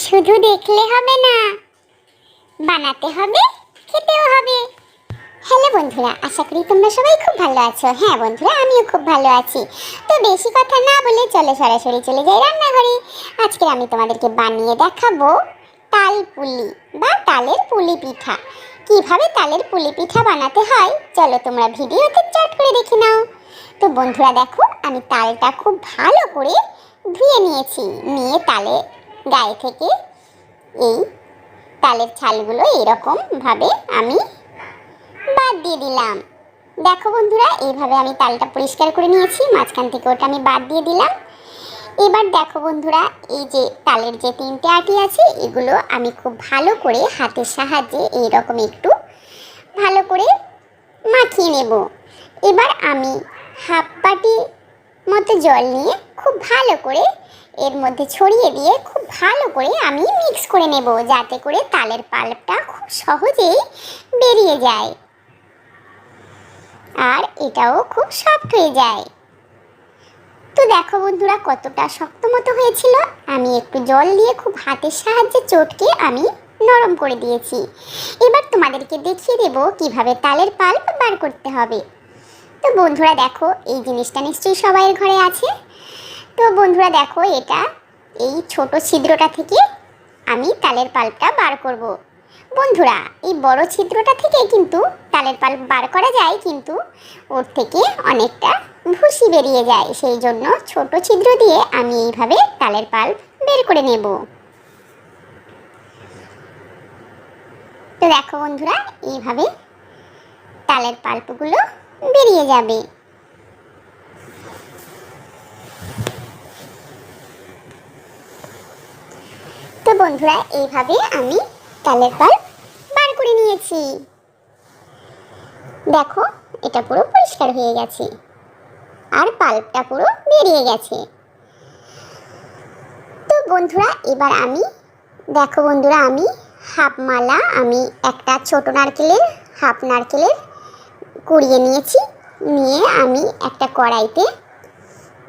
শুধু দেখলে হবে না, বানাতে হবে, খেতেও হবে। হ্যালো বন্ধুরা, আশা করি তোমরা সবাই খুব ভালো আছো। হ্যাঁ বন্ধুরা, আমিও খুব ভালো আছি। তো বেশি কথা না বলে চলো সরাসরি চলে যাই রান্নাঘরে। আজকে আমি তোমাদেরকে বানিয়ে দেখাবো তাল পুলি বা তালের পুলি পিঠা। কীভাবে তালের পুলি পিঠা বানাতে হয়, চলো তোমরা ভিডিওতে চট করে দেখে নাও। তো বন্ধুরা দেখো, আমি তালটা খুব ভালো করে ধুয়ে নিয়েছি। নিয়ে তালে গায়ে থেকে এই তালের ছালগুলো এরকম ভাবে আমি বাদ দিয়ে দিলাম। দেখো বন্ধুরা, এইভাবে আমি তালটা পরিষ্কার করে নিয়েছি, মাঝখান থেকে ওটা আমি বাদ দিয়ে দিলাম। এবার দেখো বন্ধুরা, এই যে তালের যে তিনটে আটি আছে, এগুলো আমি খুব ভালো করে হাতের সাহায্যে এইরকম একটু ভালো করে মাখিয়ে নেব। এবার আমি হাফ বাটি মতো জল নিয়ে খুব ভালো করে এর মধ্যে ছড়িয়ে দিয়ে খুব ভালো করে আমি মিক্স করে নেব, যাতে করে তালের পাল্পটা খুব সহজেই বেরিয়ে যায়। আর এটাও খুব সফট হয়ে যায়। তো দেখো বন্ধুরা, কতটা শক্ত মতো হয়েছিল। আমি একটু জল দিয়ে খুব হাতের সাহায্যে চটকে আমি নরম করে দিয়েছি। এবার তোমাদেরকে দেখিয়ে দেব কীভাবে তালের পাল্প বার করতে হবে। তো বন্ধুরা দেখো, এই জিনিসটা নিশ্চয়ই সবাইয়ের ঘরে আছে। তো বন্ধুরা দেখো, এটা এই ছোট ছিদ্রটা থেকে আমি তালের পাল্পটা বার করব। বন্ধুরা, এই বড় ছিদ্রটা থেকে কিন্তু তালের পাল্প বার করা যায়, কিন্তু ওর থেকে অনেকটা ভুসি বেরিয়ে যায়। সেই জন্য ছোট ছিদ্র দিয়ে আমি এইভাবে তালের পাল্প বের করে নেব। তো দেখো বন্ধুরা, এইভাবে তালের পাল্পগুলো বেরিয়ে যাবে। তো বন্ধুরা, এইভাবে আমি তালের পাল্প বার করে নিয়েছি। দেখো, এটা পুরো পরিষ্কার হয়ে গেছে। আর পাল্পটা পুরো বেরিয়ে গেছে। তো বন্ধুরা, এবার আমি, দেখো বন্ধুরা, আমি হাফ মালা, আমি একটা ছোট নারকেলের, হাফ নারকেলের কুড়িয়ে নিয়েছি। নিয়ে আমি একটা কড়াইতে,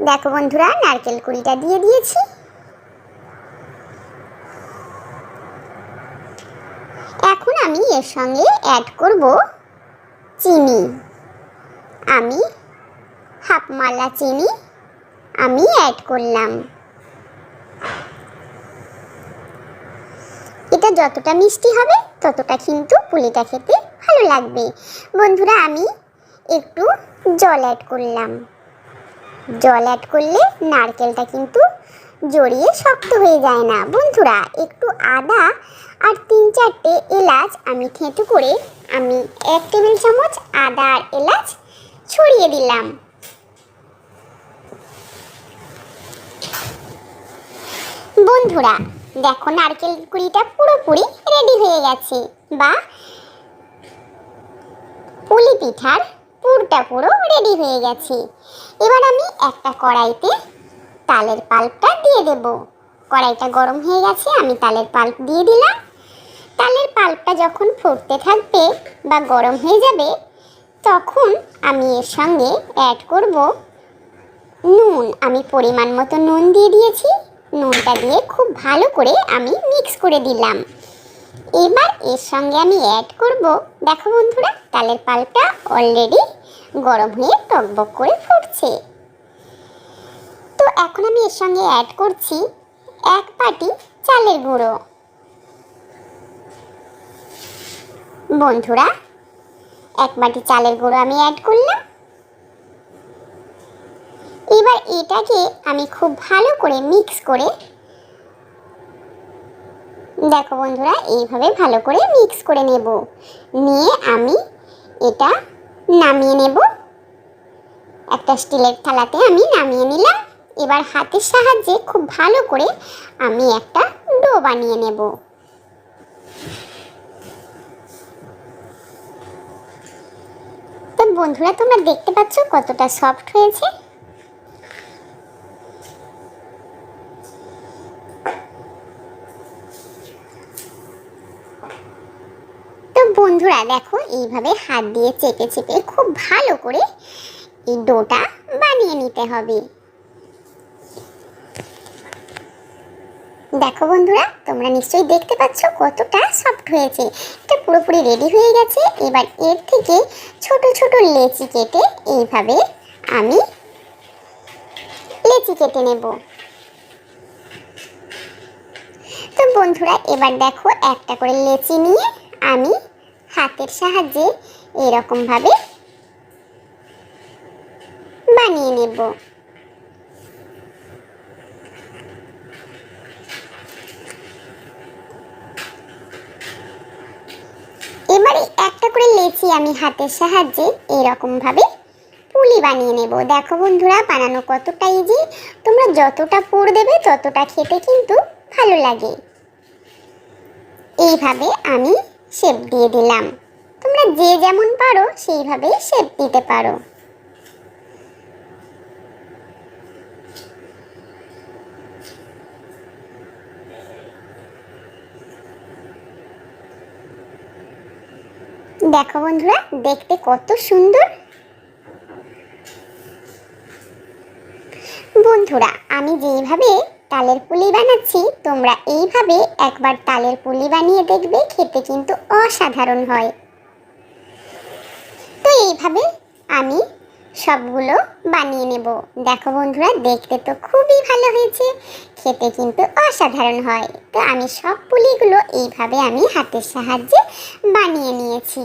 দেখো বন্ধুরা, নারকেল কুড়িটা দিয়ে দিয়েছি। এখন আমি এর সঙ্গে অ্যাড করব চিনি। আমি হাফ মালা চিনি আমি অ্যাড করলাম। এটা যতটা মিষ্টি হবে, ততটা কিন্তু পুলিটা খেতে ভালো লাগবে। বন্ধুরা, আমি একটু জল অ্যাড করলাম। জল অ্যাড করলে নারকেলটা কিন্তু জড়িয়ে শক্ত হয়ে যায় না। বন্ধুরা, একটু আদা আর তিন চারটে এলাচ আমি থেঁতো করে আমি এক টেবিল চামচ আদা আর এলাচ ছড়িয়ে দিলাম। বন্ধুরা, দেখো নারকেল কুড়িটা পুরোপুরি রেডি হয়ে গেছে। বা পুলি পিঠার পুরটা পুরো রেডি হয়ে গেছে। এবার আমি একটা কড়াইতে তালের পাল্পটা দিয়ে দেব। কড়াইটা গরম হয়ে গেছে, আমি তালের পাল্প দিয়ে দিলাম। তালের পাল্পটা যখন ফুটতে থাকবে বা গরম হয়ে যাবে, তখন আমি এর সঙ্গে অ্যাড করব নুন। আমি পরিমাণ মতো নুন দিয়ে দিয়েছি। নুনটা দিয়ে খুব ভালো করে আমি মিক্স করে দিলাম। এবার এর সঙ্গে আমি অ্যাড করব। দেখো বন্ধুরা তালের পালটা অলরেডি গরম হয়ে টকবক করে ফুটছে। তো এখন আমি এর সঙ্গে অ্যাড করছি এক পাটি চালের গুঁড়ো। বন্ধুরা, এক বাটি চালের গুঁড়ো আমি অ্যাড করলাম। এবার এটাকে আমি খুব ভালো করে মিক্স করে দেখো বন্ধুরা, এইভাবে ভালো করে মিক্স করে নেব। নিয়ে আমি এটা নামিয়ে নেব। একটা স্টিলের থালাতে আমি নামিয়ে নিলাম। এবার হাতের সাহায্যে খুব ভালো করে আমি একটা ডো বানিয়ে নেব। তো বন্ধুরা, তোমরা দেখতে পাচ্ছ কতটা সফট হয়েছে তো বন্ধুরা, দেখো এইভাবে হাত দিয়ে চেপে চেপে খুব ভালো করে এই ডোটা বানিয়ে নিতে হবে। দেখো বন্ধুরা, তোমরা নিশ্চয়ই দেখতে পাচ্ছ কতটা সফট হয়েছে। এটা পুরোপুরি রেডি হয়ে গেছে। এবার এর থেকে ছোট ছোট লেচি কেটে এইভাবে আমি লেচি কেটে নেব। তো বন্ধুরা, এবার দেখো একটা করে লেচি নিয়ে আমি হাতের সাহায্যে এরকমভাবে বানিয়ে নেব। এবারে একটা করে লেচি আমি হাতের সাহায্যে এরকম ভাবে পুলি বানিয়ে নেব। দেখো বন্ধুরা, বানানো কতটা ইজি তোমরা যতটা পুর দেবে ততটা খেতে কিন্তু ভালো লাগে। এইভাবে আমি শেপ দিয়ে দিলাম। তোমরা যে যেমন পারো, সেইভাবেই শেপ দিতে পারো। দেখো বন্ধুরা, দেখতে কত সুন্দর। বন্ধুরা, আমি যেইভাবে তালের পুলি বানাচ্ছি, তোমরা এইভাবে একবার তালের পুলি বানিয়ে দেখবে, খেতে কিন্তু অসাধারণ হয়। তো এইভাবে আমি সবগুলো বানিয়ে নেব। দেখো বন্ধুরা, দেখতে তো খুবই ভালো হয়েছে, খেতে কিন্তু অসাধারণ হয়। তো আমি সব পুলিগুলো এইভাবে আমি হাতের সাহায্যে বানিয়ে নিয়েছি।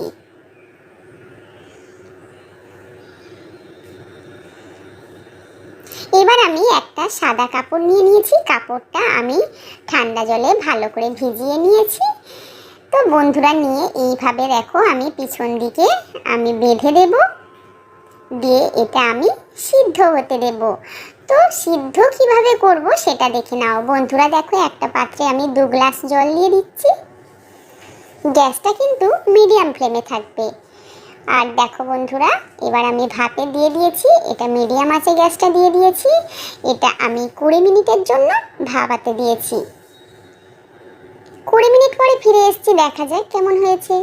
এবার আমি একটা সাদা কাপড় নিয়ে নিয়েছি। কাপড়টা আমি ঠান্ডা জলে ভালো করে ভিজিয়ে নিয়েছি। তো বন্ধুরা, নিয়ে এইভাবে দেখো আমি পিছন দিকে আমি বেঁধে দেব। দিয়ে এটা আমি সিদ্ধ হতে দেব। তো সিদ্ধ কীভাবে করব সেটা দেখে নাও। বন্ধুরা, দেখো একটা পাত্রে আমি দু গ্লাস জল দিয়ে দিচ্ছি। গ্যাসটা কিন্তু মিডিয়াম ফ্লেমে থাকবে। আর দেখো বন্ধুরা, এবার আমি ভাতে দিয়ে দিয়েছি, এটা মিডিয়াম আছে গ্যাসটা দিয়ে দিয়েছি, এটা আমি কুড়ি মিনিটের জন্য ভাবাতে দিয়েছি। কুড়ি মিনিট পরে ফিরে এসেছি, দেখা যাক কেমন হয়েছে।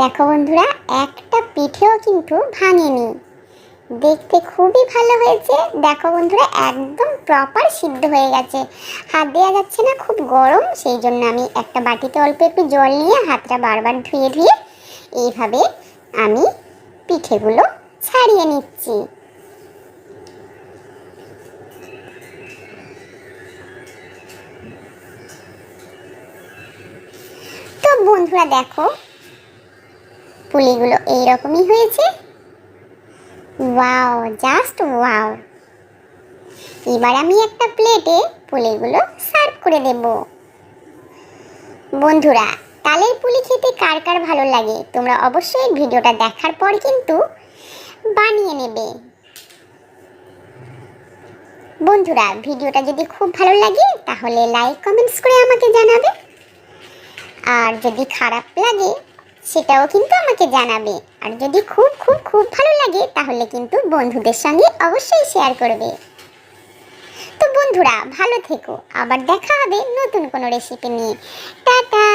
দেখো বন্ধুরা, একটা পিঠেও কিন্তু ভাঙেনি। দেখতে খুবই ভালো হয়েছে। দেখো বন্ধুরা, একদম প্রপার সিদ্ধ হয়ে গেছে। হাত দেওয়া যাচ্ছে না, খুব গরম। সেই জন্য আমি একটা বাটিতে অল্প একটু জল নিয়ে হাতটা বারবার ধুয়ে ধুয়ে এইভাবে আমি পিঠেগুলো ছাড়িয়ে নিচ্ছি। তো বন্ধুরা, দেখো, পুলিগুলো এইরকমই হয়েছে। ওয়াও জাস্ট ওয়াও এবার আমি একটা প্লেটে পুলিগুলো সার্ভ করে দেব। বন্ধুরা, তালের পুলি খেতে কার কার ভালো লাগে? তোমরা অবশ্যই ভিডিওটা দেখার পর কিন্তু বানিয়ে নেবে। বন্ধুরা, ভিডিওটা যদি খুব ভালো লাগে, তাহলে লাইক কমেন্টস করে আমাকে জানাবে। আর যদি খারাপ লাগে সেটাও কিন্তু আমাকে জানাবে। আর যদি খুব খুব খুব ভালো লাগে, তাহলে কিন্তু বন্ধুদের সঙ্গে অবশ্যই শেয়ার করবে। তো বন্ধুরা, ভালো থেকো। আবার দেখা হবে নতুন কোনো রেসিপি নিয়ে। টাটা!